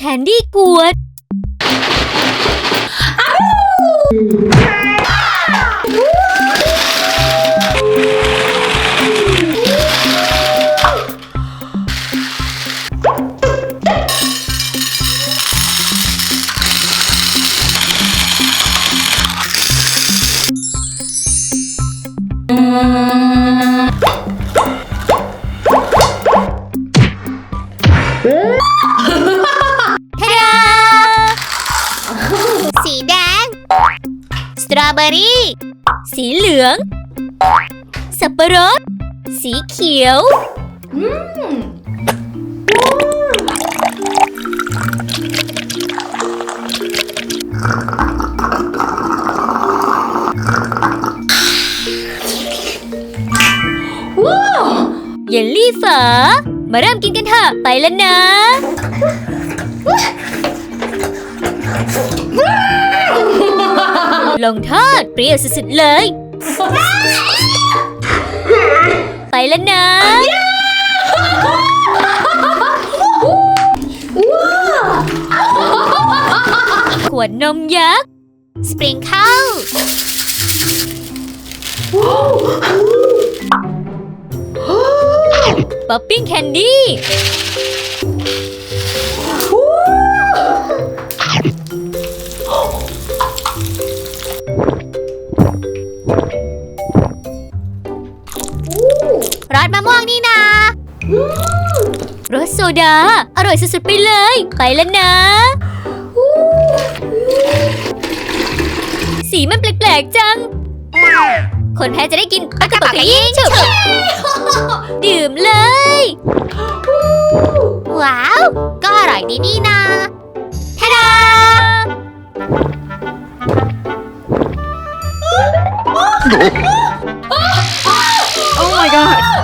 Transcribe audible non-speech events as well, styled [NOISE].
แคนดี้ขวดท ตรอเบอรี่ สีเหลือง สับปะรด สีเขียวว้าวเยลลี่ฝา มาเริ่มกินกันเถอะไปแล้วนะ ลงโทษเปรี้ยวสุดๆเลย ไปแล้วนะ ขวดนมยักษ์ สปริงเคิลป๊อปปิ้งแคนดี้ รสมะม่วงนี่นารสโซดา อร่อยสุดๆไปเลย ไปแล้วนะ สีมันแปลกๆจัง คนแพ้จะได้กินปลากระป๋องกระยิ่งฉุบดื่มเลย ว้าว ก็อร่อยดีนี่นา [LAUGHS] Oh my god.